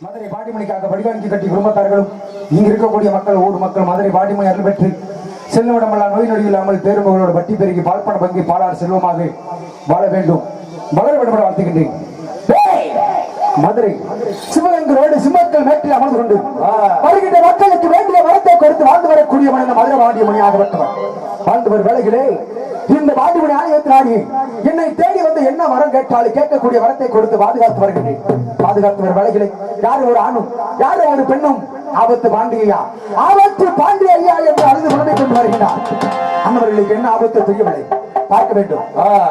மதுரை பாட்டிமணிக்காக வடிவாங்கி கட்டி குடும்பத்தார்களும் இங்கு இருக்கக்கூடிய மக்கள் ஊர் மக்கள் மதுரை பாட்டிமணி அருள் பெற்று செல்லுமிடமெல்லாம் நோய் நொடி இல்லாமல் பேருமகளோடு வட்டி பெருகி பால்பண பங்கி பாலாறு செல்வமாக வாழ வேண்டும். வளர விடப்பட வாழ்த்துகின்றேன்! மதுரை சிவகங்கரோடு சிம்மக்கள் மேட்டில் அமர்ந்து கொண்டு வருகின்ற மக்களுக்கு வேண்டிய வரத்தை கொடுத்து வாழ்ந்து வரக்கூடியவன் இந்த மதுரை பாண்டியமணியாக வட்டவன் வாழ்ந்து வரும் வேளையிலே இந்த பாண்டிமணி ஆலயத்தினாடி என்னை தேடி வந்து என்ன வரம் கேட்டாலும் கேட்கக்கூடிய வரத்தை கொடுத்து பாதுகாத்து வருகின்றேன் பாதுகாத்து வரும் யாரு ஒரு ஆணும் யாரு ஒரு பெண்ணும்? ஆபத்து பாண்டியா ஆபத்து பாண்டிய ஐயா என்று அழுது முழுமை கொண்டு வருகிறார். அன்னவர்களுக்கு என்ன ஆபத்து தெரியவில்லை. பார்க்க வேண்டும்.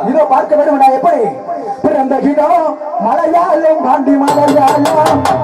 இதோ பார்க்க வேண்டும் நான் எப்படி? பிறந்த கிடம் மலையாளம் பாண்டி மலையாளம்.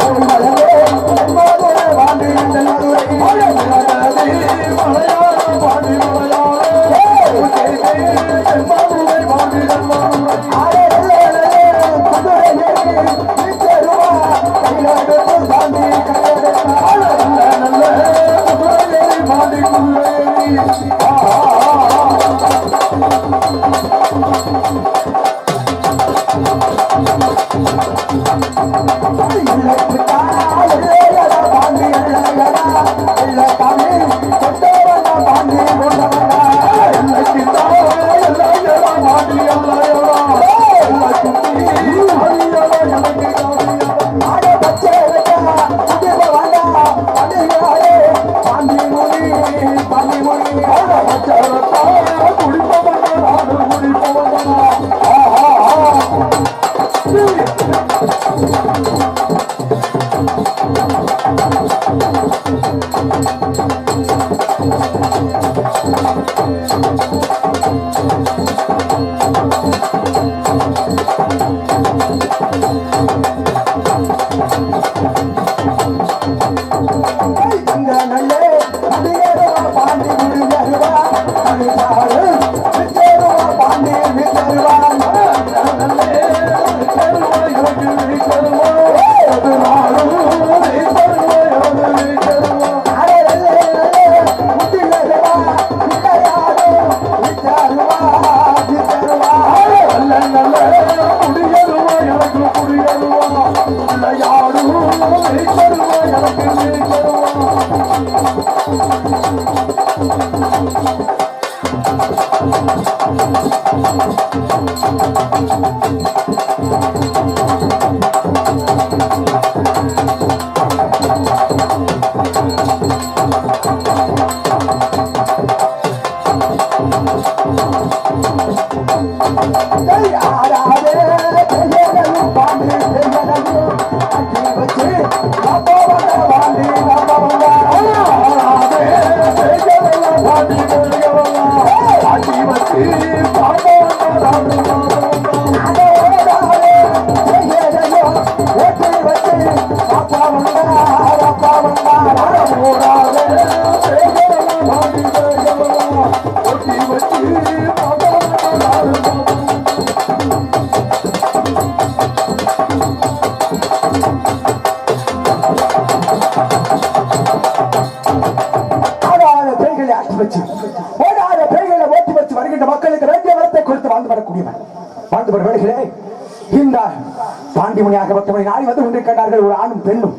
கொண்டிருக்கிறார்கள் ஒரு ஆணும் பெண்ணும்.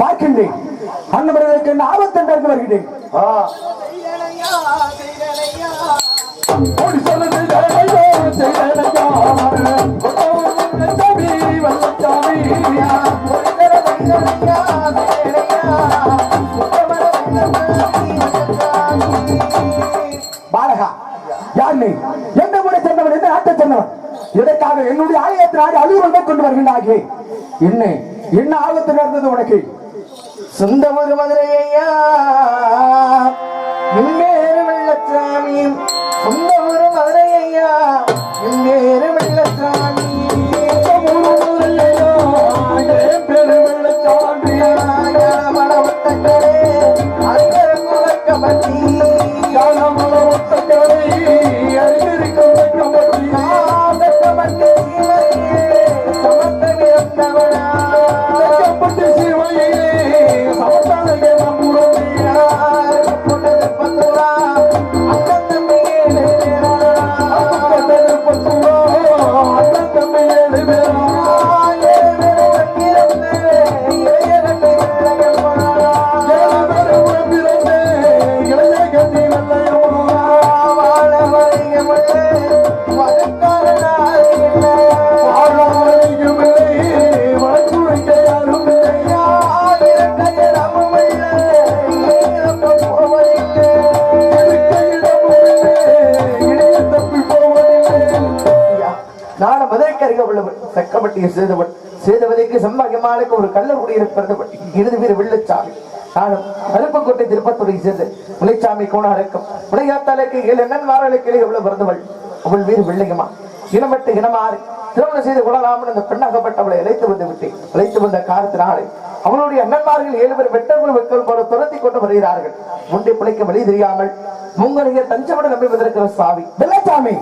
பார்க்கின்றேன். அன்னவர்களுக்கு என்ன ஆபத்து என்று வருகிறேன். பாலகா யார் நீ எந்த ஊரை சேர்ந்தவன் எந்த நாட்டை சேர்ந்தவன். இதற்காக என்னுடைய ஆலயத்தில் ஆடி அலுவலகத்தை கொண்டு வருகின்றாயே என்ன என்ன ஆபத்து நடந்தது உனக்கு? சொந்த ஒரு மதுரையா எம்மேறு வெள்ளச்சாமி சொந்த ஒரு மதுரையா முன்னேறு வெள்ளச்சாமி. பெருமிழச்சாமி மனவட்டங்களே அந்த பத்துவா ஒரு கள்ளர் இறுதி பேர் வெள்ளச்சாமி. நானும் அருப்பக்கோட்டை திருப்பத்துறை சேர்ந்து முலைச்சாமி கோணாரக்கம் முளையாத்தாலுக்கு ஏழு எண்ணன்மார்களுக்கு இளைய உள்ள பிறந்தவள் அவள் வீடு வெள்ளையம்மா இனமட்டு இனமாறு திருமணம் செய்து கொள்ளலாம்னு அந்த பெண்ணாகப்பட்டவளை அழைத்து வந்து விட்டேன். அழைத்து வந்த காலத்தினாலே அவளுடைய அண்ணன்மார்கள் ஏழு பேர் வெட்டர்கள் மக்கள் போல துரத்தி கொண்டு வருகிறார்கள். முண்டை பிழைக்க வழி தெரியாமல் உங்களுடைய தஞ்சமட நம்பி வந்திருக்கிற சாமி வெள்ளச்சாமி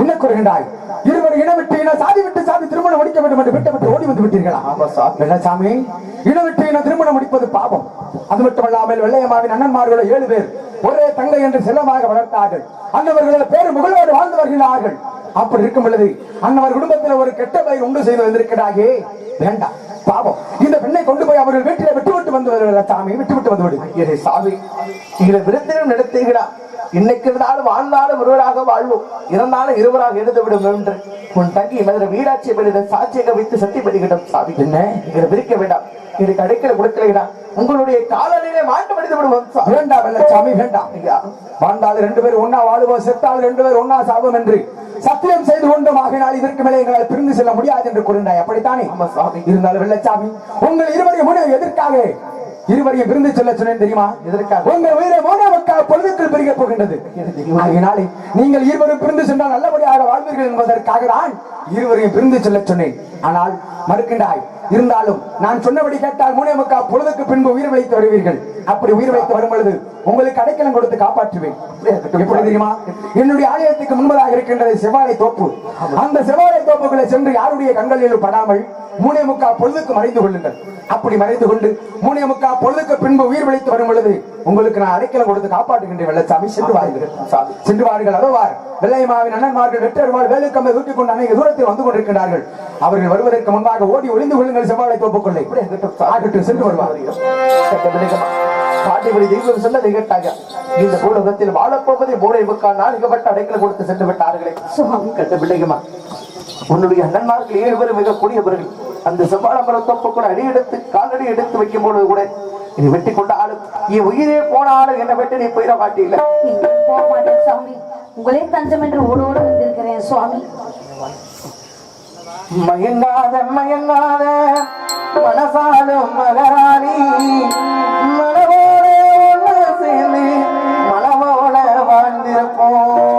என்ன கூறுகின்றாய்? இருவர் இனம் விட்டு இன சாதி விட்டு சாதி திருமணம் முடிக்க வேண்டும் என்று விட்டு ஓடி வந்து விட்டீர்களா? ஆமா சாமி வெள்ளச்சாமி. இனம் விட்டு இன திருமணம் முடிப்பது பாவம். அது மட்டுமல்லாமல் வெள்ளையம்மாவின் அண்ணன்மார்களோ ஏழு பேர் ஒரே தங்கை என்று செல்லமாக வளர்த்தார்கள். அன்னவர்களோ பேரு முகலோடு வாழ்ந்து வருகிறார்கள். அப்படி இருக்கும் பொழுது அன்னவர் குடும்பத்தில் ஒரு கெட்ட பயிர் உண்டு செய்து வந்திருக்கிறாயே. வேண்டாம் பாவம். இந்த பெண்ணை கொண்டு போய் அவர்கள் வீட்டில விட்டு விட்டு வந்து வெள்ளச்சாமி விட்டு விட்டு வந்து விடு. சாமி. இதை விருந்தினம் நடத்துகிறார் இன்னைக்கு இருந்தாலும் வாழ்ந்தாலும் ஒருவராக வாழ்வோம். இருந்தாலும் இருவராக எழுந்து விடும் என்று. உன் தங்கி மதுரை வீராட்சி பெண்ணிடம் சாட்சியாக வைத்து சக்தி பண்ணிக்கிட்டோம் சாமி. என்ன? இதை விரிக்க வேண்டாம். எனக்கு அடைக்கல கொடுக்கலைடா உங்களுடைய காலநிலை மாட்டு மனித விடுவோம் வேண்டாம் வெள்ளச்சாமி வேண்டாம் ஐயா வாழ்ந்தால் ரெண்டு பேரும் ஒன்னா வாழுவோம் செத்தால் ரெண்டு பேரும் ஒன்னா சாவோம் என்று சத்தியம் செய்து கொண்டும் ஆகினால் இதற்கு மேலே எங்களால் பிரிந்து செல்ல முடியாது என்று கூறினாய் அப்படித்தானே? இருந்தாலும் வெள்ளச்சாமி உங்கள் இருவரையும் எதற்காக? இருவரையும் பிரிந்து செல்ல சொன்னேன் தெரியுமா? எதற்காக? உங்கள் உயிரை மோனவுக்காக பொழுதுக்குள் பெருக போகின்றது. ஆகினாலே நீங்கள் இருவரும் பிரிந்து சென்றால் நல்லபடியாக வாழ்வீர்கள் என்பதற்காக தான் இருவரையும் பிரிந்து செல்ல சொன்னேன். ஆனால் மறுக்கின்றாய் இருந்தாலும் நான் சொன்னபடி கேட்டால் மூணே முக்கா பொழுதுக்கு பின்பு உயிர் வைத்து வருவீர்கள். அப்படி உயிர் வைத்து வரும் பொழுது உங்களுக்கு அடைக்கலம் கொடுத்து காப்பாற்றுவேன். எப்படி தெரியுமா? என்னுடைய ஆலயத்துக்கு முன்பதாக இருக்கின்றது செவ்வாழை தோப்பு. அந்த செவ்வாழை தோப்புக்குள்ளே சென்று யாருடைய கண்களில் படாமல் மூணே முக்கா பொழுதுக்கு மறைந்து கொள்ளுங்கள். அப்படி மறைந்து கொண்டு மூணே முக்கா பொழுதுக்கு பின்பு உயிர் விழித்து வரும் பொழுது உங்களுக்கு நான் அடைக்கலம் கொடுத்து காப்பாற்றுகின்றேன் வெள்ளச்சாமி. சென்று வாருங்கள். சென்று வாருங்கள். அதோ வார். வெள்ளையமாவின் அண்ணன்மார்கள் வெற்றருவாள் வேலுக்கம்பை தூக்கிக் கொண்டு அநேக தூரத்தில் வந்து கொண்டிருக்கிறார்கள் அவர்கள் வருவதற்கு முன்பாக ஓடி ஒளிந்து கொள்ளுங்கள். செவ்வாழை தோப்புக்குள்ளே. ஆகட்டும். சென்று வருவார்கள் பாட்டிபடி தெய்வம் சொன்ன நிகழ்த்தாங்க இந்த பூலகத்தில் வாழப்போவதை மூளை முக்கால் அடைக்கல கொடுத்து சென்று விட்டார்களே. கட்ட பிள்ளைகமா உன்னுடைய அண்ணன்மார்கள் ஏழு பேரும் மிக கூடியவர்கள் அந்த செவ்வாழமர தொப்பு கூட அடி எடுத்து காலடி எடுத்து வைக்கும் பொழுது கூட நீ வெட்டி கொண்டாலும் என் உயிரே போனாலும் என்ன வெட்டி நீ போயிட மாட்டீங்கள? போக மாட்டேன் சுவாமி உங்களே தஞ்சம் என்று ஓடோடு வந்திருக்கிறேன் சுவாமி. மயங்காத மயங்காத மனசாலும் மகராணி மனவோட சேர்ந்து மனவோட வாழ்ந்திருப்போம்.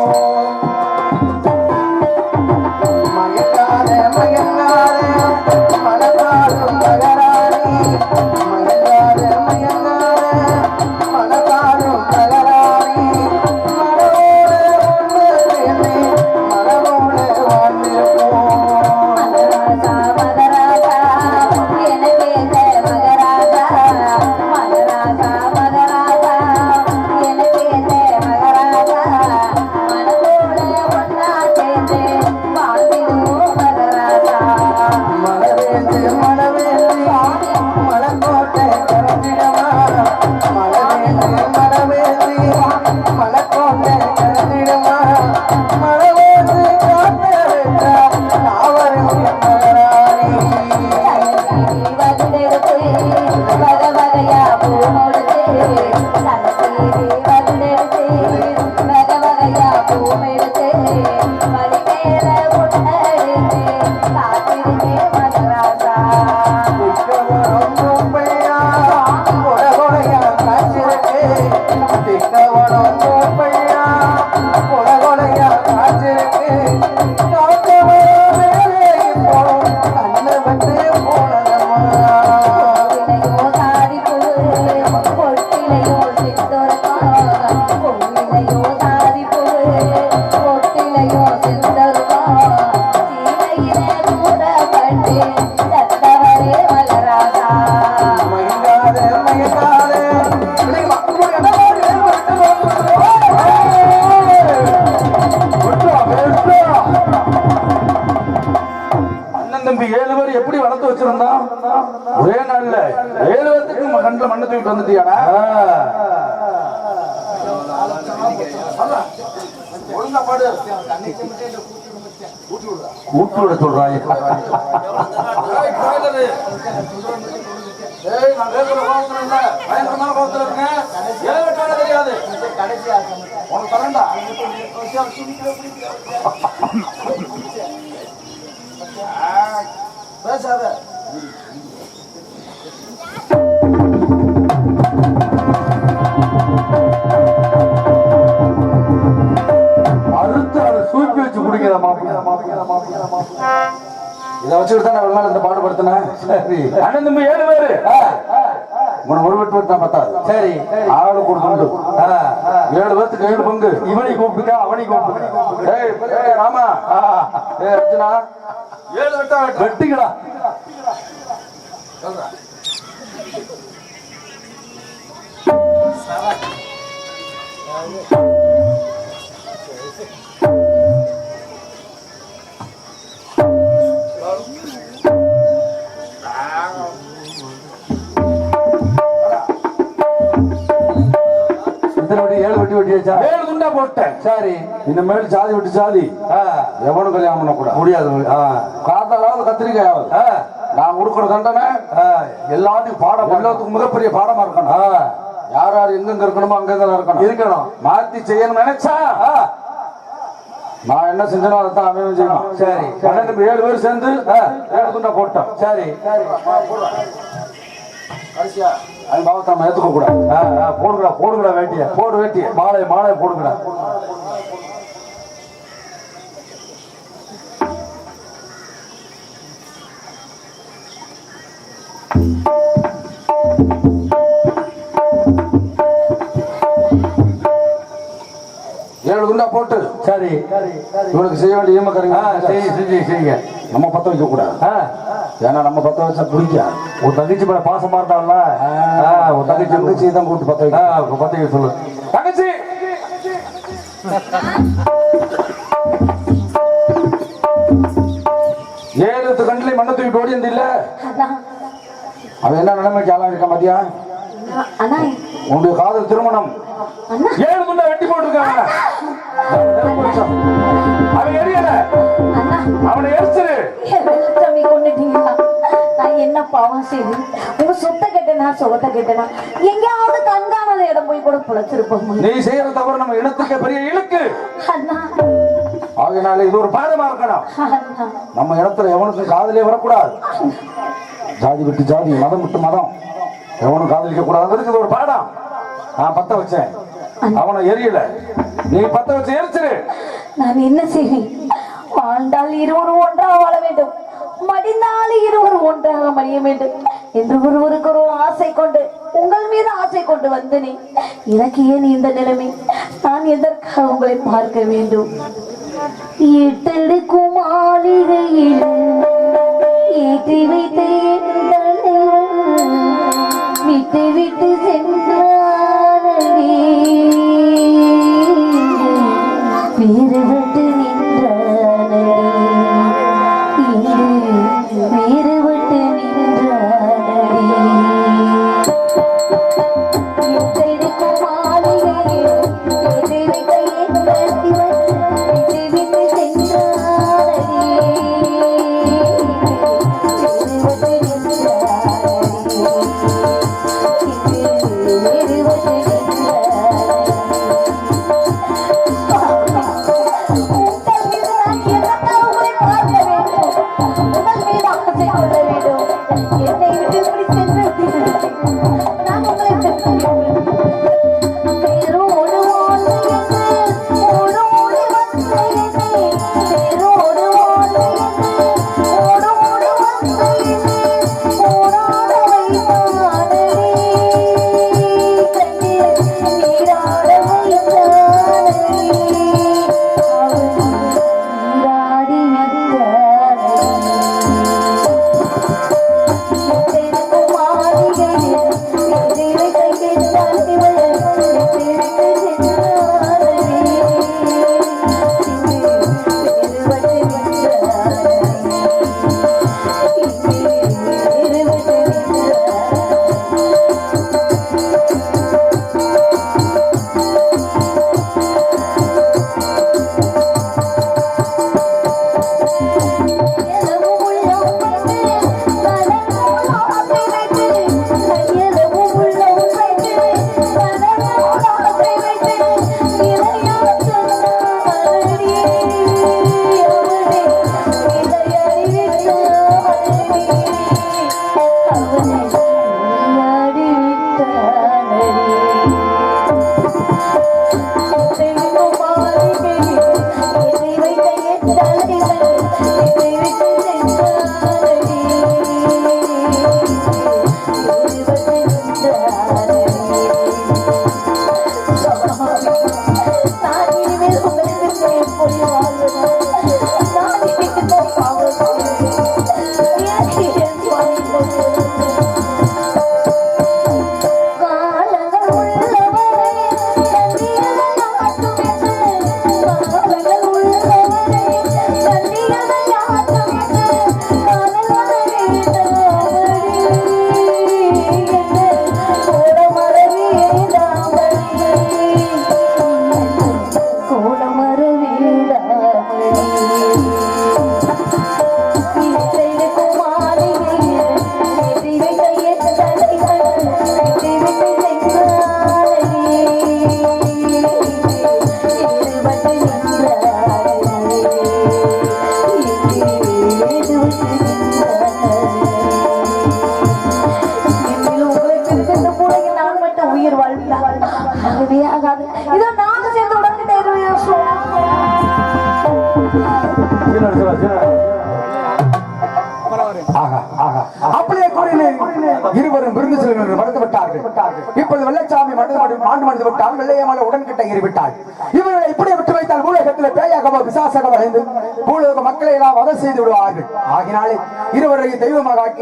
கூட்டு விட சொல்றாய் தெரியாது. உனக்கு சூப்பி வச்சு குடிக்கிற மாப்பிள்ள இதை வச்சுக்கிட்டு தான் நான் நாள் இந்த பாடுபடுத்தினேன் சரி. அண்ணன் தம்பி ஏழு பேரு. உன ஒரு வெட்டு வெட்டா பத்தாது. சரி. ஆளு கொடுத்து ஏழு பேர்த்துக்கு ஏழு பங்கு. இவனை கூப்பிட்டுக்க அவனை கூப்பிட்டுக்க ஏய் ராமா. ஏழு வெட்டா வெட்டிக்கடா. இத்தனை வட்டி சரி. இனிமேல் சாதி விட்டு சாதி. எவனும் கல்யாணம் பண்ணக்கூடாது முடியாது காத்தாலாவது கத்திரிக்காயாவது நான் கொடுக்குற தண்டனை ஆ, எல்லாத்துக்கும் பாடம் எல்லாத்துக்கும் மிகப்பெரிய பாடமா இருக்கணும். யார் யார் எங்கெங்க இருக்கணுமோ அங்கங்க இருக்கணும். இருக்கணும். மாத்தி செய்யணும் நினைச்சா நான் என்ன செஞ்சனோ அதை தான் அவன் செய்யணும் சரி. பன்னெண்டு ஏழு பேர் சேர்ந்து. ஏழு துண்டா போட்டோம். சரி. அவன் பாவத்தை நம்ம ஏத்துக்க கூடாது போடுங்கடா போடுங்கடா வேட்டிய. போடு வேட்டி மாலை மாலை போடுங்கடா. சரி. இவனுக்கு செய்ய வேண்டிய சரி செஞ்சு செய்யுங்க நம்ம பத்த வைக்க கூடாது ஆ, ஏன்னா நம்ம பத்த வச்சா பிடிக்காது உன் தங்கச்சி மேல பாசமா இருந்தால உன் தங்கச்சி தங்கச்சி தான் கூட்டு பத்த ஆ, வைக்க உன் பத்திரிக்கை சொல்லு. தங்கச்சி! ஏழு கண்ணிலே மண்ணை தூக்கிட்டு ஓடி இல்ல. அண்ணா அவன் என்ன நிலைமைக்கு ஆளா இருக்க மதியா அண்ணா உன்னுடைய காதல் திருமணம். அண்ணா. ஏழு துண்டை வெட்டி போட்டிருக்காங்க. அவன் எரியல. அவனை எரிச்சிரு. என் கொண்டுட்டீங்களா நான் என்ன பாவம் செய்தேன் உங்க சொத்தை கேட்டேனா சொத்தை கேட்டேனா எங்கேயாவது கண்காணாத இடம் போய் கூட புழைச்சிருப்போம் நீ செய்யற தவிர நம்ம இனத்துக்கு பெரிய இழுக்கு. அண்ணா இது ஒரு பாடமா இருக்கணும். நம்ம இடத்துல எவனுக்கும் காதலே வரக்கூடாது. ஜாதி விட்டு ஜாதி மதம் விட்டு மதம். எவனும் காதலிக்க கூடாதுங்கிறது இது ஒரு பாடம். நான் பத்த வச்சேன். அவனை எரியல. நீ பத்த வச்சு எரிச்சிரு. நான் என்ன செய்வேன்? வாழ்ந்தால் இருவர் ஒன்றாக வாழ வேண்டும். மடிந்தால் இருவர் ஒன்றாக மடிய வேண்டும். என்று ஒருவருக்கு ஒரு ஆசை கொண்டு உங்கள் மீது ஆசை கொண்டு வந்தனே. எனக்கு ஏன் இந்த நிலைமை? நான் எதற்காக உங்களை பார்க்க வேண்டும்? ஈட்டெடுக்கும் மாளிகையில் ஈட்டி வைத்த விட்டு விட்டு சென்றானே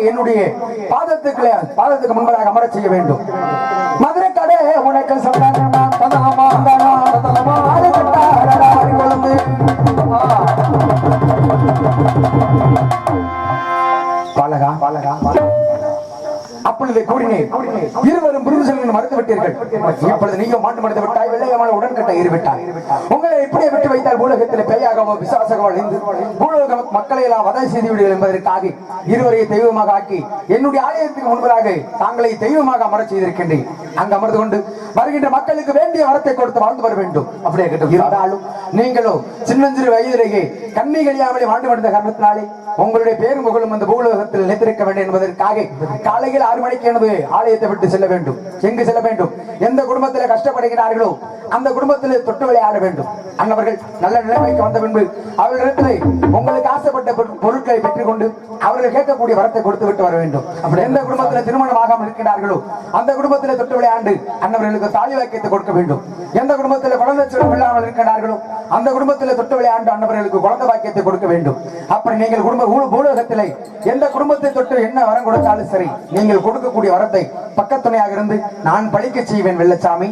என்னுடைய பாதத்துக்கு பாதத்துக்கு முன்பதாக அமர செய்ய வேண்டும். மதுரை கடை உனக்கு சந்தானமா தந்தனமா தந்தனமா தந்தனமா பாலகா பாலகா. அப்பொழுது கூறினேன். இருவரும் விருது செல்வன் மறுத்து விட்டீர்கள் இப்பொழுது நீங்க மாட்டு மறுத்து விட்டாய் வெள்ளையமான உடன்கட்டை ஏறிவிட்டார் உங்களை இப்படியே விட்டு வைத்தால் பூலகத்தில் பெய்யாகவோ விசாசகவோ அழிந்து பூலோக மக்களை எல்லாம் வதை செய்து விடுங்கள் என்பதற்காக இருவரை தெய்வமாக ஆக்கி என்னுடைய ஆலயத்துக்கு முன்பதாக தாங்களை தெய்வமாக அமர செய்திருக்கின்றேன். அங்கு அமர்ந்து கொண்டு வருகின்ற மக்களுக்கு வேண்டிய வரத்தை கொடுத்து வாழ்ந்து வர வேண்டும். அப்படியே கேட்டு இருந்தாலும் நீங்களும் சின்னஞ்சிறு வயதிலேயே கண்ணி கழியாமலே வாழ்ந்து வந்த காரணத்தினாலே உங்களுடைய பேரும் புகழும் அந்த பூலோகத்தில் நிலைத்திருக்க வேண்டும் என்பதற்காக காலையில் ஆறு மணிக்கு எனது ஆலயத்தை விட்டு செல்ல வேண்டும். எங்கு செல்ல வேண்டும்? எந்த குடும்பத்தில் கஷ்டப்படுகிறார்களோ அந்த குடும்பத்தில் தொட்டு விளையாட வேண்டும். அன்னவர்கள் நல்ல நிலைமைக்கு வந்த பின்பு அவர்களிடத்தில் உங்களுக்கு ஆசைப்பட்ட பொருட்களை பெற்றுக்கொண்டு அவர்கள் கேட்கக்கூடிய வரத்தை கொடுத்து விட்டு வர வேண்டும். அப்படி எந்த குடும்பத்தில் திருமணம் ஆகாமல் இருக்கிறார்களோ அந்த குடும்பத்தில் தொட்டு விளையாண்டு அன்னவர்களுக்கு தாலி வாக்கியத்தை கொடுக்க வேண்டும். எந்த குடும்பத்தில் குழந்தை செல்வம் இல்லாமல் இருக்கிறார்களோ அந்த குடும்பத்தில் தொட்டு விளையாண்டு அன்னவர்களுக்கு குழந்தை வாக்கியத்தை கொடுக்க வேண்டும். அப்படி நீங்கள் குடும்ப பூலோகத்திலே எந்த குடும்பத்தை தொட்டு என்ன வரம் கொடுத்தாலும் சரி நீங்கள் கொடுக்கக்கூடிய வரத்தை பக்கத்துணையாக இருந்து நான் பழிக்க செய்வேன் வெள்ளச்சாமி.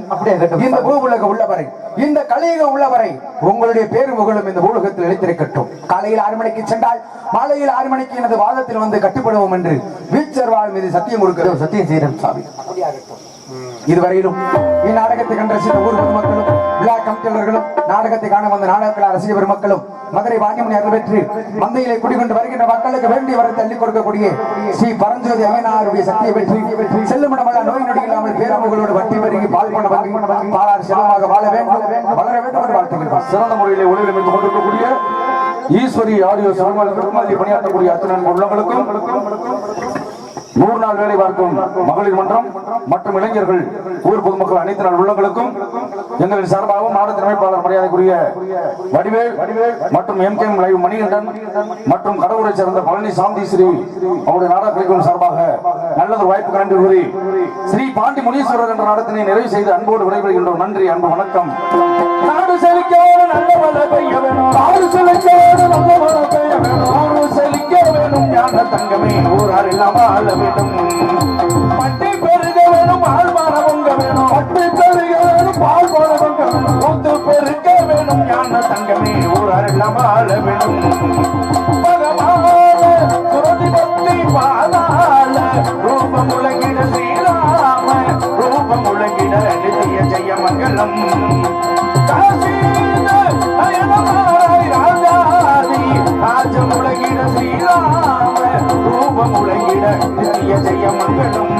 இந்த பூ உலக உள்ளவரை இந்த கலியுகம் உள்ளவரை உங்களுடைய பேரு புகழும் இந்த பூலகத்தில் நிலைத்திருக்கட்டும் காலையில் ஆறு மணிக்கு சென்றால் மாலையில் ஆறு மணிக்கு எனது வாதத்தில் வந்து கட்டுப்படுவோம் என்று வீச்சர் வாழ் மீது சத்தியம் கொடுக்கிறோம் சத்தியம் செய்கிறேன் சாமி. இதுவரையிலும் இந்நாடகத்தை கண்டு ரசித்த ஊர் பொதுமக்களும் விழா கமிட்டியாளர்களும் நாடகத்தை காண வந்த நாடக ரசிக பெருமக்களும் மதுரை பாண்டியமணி அருள் பெற்று மந்தையிலே குடிகொண்டு வருகின்ற மக்களுக்கு வேண்டிய வரை தள்ளி கொடுக்கக்கூடிய ஸ்ரீ பரஞ்சோதி அமைனாருடைய சக்தியை பெற்று செல்லுமிடமல்ல நோய் நொடி இல்லாமல் பேரமுகளோடு வட்டி பெருகி பால் பண்ண வங்கி பாலார் செல்வமாக வாழ வேண்டும் வளர வேண்டும் என்று வாழ்த்துகிறோம் சிறந்த முறையிலே ஒளியில் அமைத்துக் கொண்டிருக்கக்கூடிய ஈஸ்வரி ஆடியோ சமூக பணியாற்றக்கூடிய அத்தனை உள்ளவங்களுக்கும் நூறு நாள் வேலை பார்க்கும் மகளிர் மன்றம் மற்றும் இளைஞர்கள் ஊர் பொதுமக்கள் அனைத்து நாள் உள்ளங்களுக்கும் எங்களின் சார்பாகவும் மாவட்ட அமைப்பாளர் மரியாதைக்குரிய வடிவேல் மற்றும் எம் கே லைவ் மணிகண்டன் மற்றும் கடவுரை சேர்ந்த பழனி சாந்தி ஸ்ரீ அவருடைய நாடகத்திற்கும் சார்பாக நல்லது வாய்ப்பு நன்றி கூறி ஸ்ரீ பாண்டி முனீஸ்வரர் என்ற நாடகத்தினை நிறைவு செய்து அன்போடு விடைபெறுகின்றோம். நன்றி அன்பு வணக்கம். நாடு செழிக்கோடு நல்ல மழை பெய்ய வேணும் வேணும் செழிக்க வேணும் ஞான தங்கமே ஊரார் இல்லாம ஆள வேண்டும் பட்டி பெருக வேணும் ஆள் மாற வேணும் பட்டி பெருக வேணும் பால் போட வேணும் ஒத்து பெருக்க வேணும் ஞான தங்கமே ஊரார் இல்லாம ஆள வேண்டும் சுரதி பாதாள ரூபம் உலகிட ஸ்ரீராம ரூபம் உலகிட ஜெய மங்களம் ஜெய மங்களம்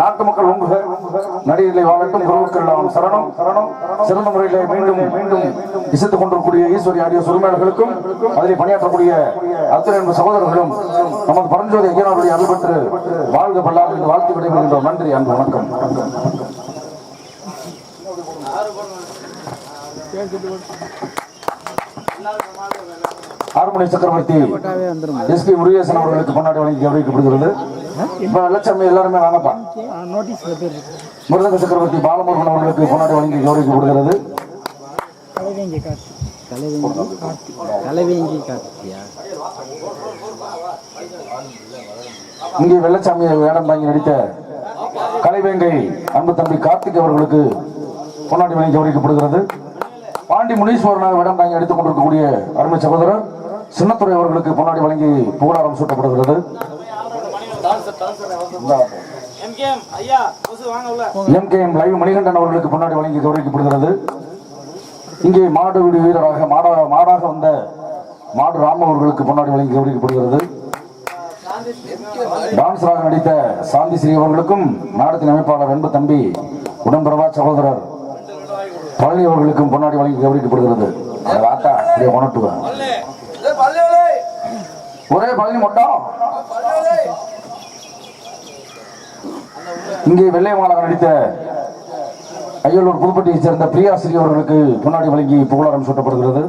நாட்டு மக்கள் வாழட்டும் சரணம் சரணம் சிறந்த முறையிலே மீண்டும் மீண்டும் இசைத்துக் கொண்டிருக்கூடிய ஈஸ்வரி ஆடிய சுருமையாளர்களுக்கும் அதில் பணியாற்றக்கூடிய அத்தனை என்பது சகோதரர்களும் நமது பரஞ்சோதி ஐயனாருடைய அருள் பெற்று வாழ்க பல்லாறு என்று வாழ்த்து விடைபெறுகின்றோம் நன்றி அன்பு வணக்கம் ஆறுமணி சக்கரவர்த்தி எஸ் பி முருகேசன் அவர்களுக்கு கொண்டாடி வழங்கி கௌரவிக்கப்படுகிறது. இப்ப லட்சம் எல்லாருமே வாங்கப்பா. முருகன் சக்கரவர்த்தி பாலமுருகன் அவர்களுக்கு கொண்டாடி வழங்கி கௌரவிக்கப்படுகிறது. இங்கே வெள்ளச்சாமி வேடம் வாங்கி நடித்த கலைவேங்கை அன்பு தம்பி கார்த்திக் அவர்களுக்கு கொண்டாடி வழங்கி கௌரவிக்கப்படுகிறது. பாண்டி முனீஸ்வரனை வேடம் தாங்கி நடித்துக் கொண்டிருக்கக்கூடிய அருமை சகோதரர் சின்னத்துறை அவர்களுக்கு பொன்னாடி வழங்கி புகழாரம் சூட்டப்படுகிறது. எம் லைவ் மணிகண்டன் அவர்களுக்கு முன்னாடி வழங்கி கௌரவிக்கப்படுகிறது. இங்கே மாடு வீடு வீரராக மாடா மாடாக வந்த மாடு ராம அவர்களுக்கு முன்னாடி வழங்கி கௌரவிக்கப்படுகிறது. டான்ஸராக நடித்த சாந்தி ஸ்ரீ அவர்களுக்கும் நாடத்தின் அமைப்பாளர் அன்பு தம்பி உடன்பிறவா சகோதரர் பழனி அவர்களுக்கும் பொன்னாடி வழங்கி கௌரவிக்கப்படுகிறது. அதை வாத்தா அப்படியே உணர்த்துவேன் ஒரே பழனி மட்டும். இங்கே வெள்ளை மாநகர் நடித்த அய்யலூர் புதுப்பட்டியைச் சேர்ந்த பிரியாசிரி அவர்களுக்கு பொன்னாடி வழங்கி புகழாரம் சூட்டப்படுகிறது.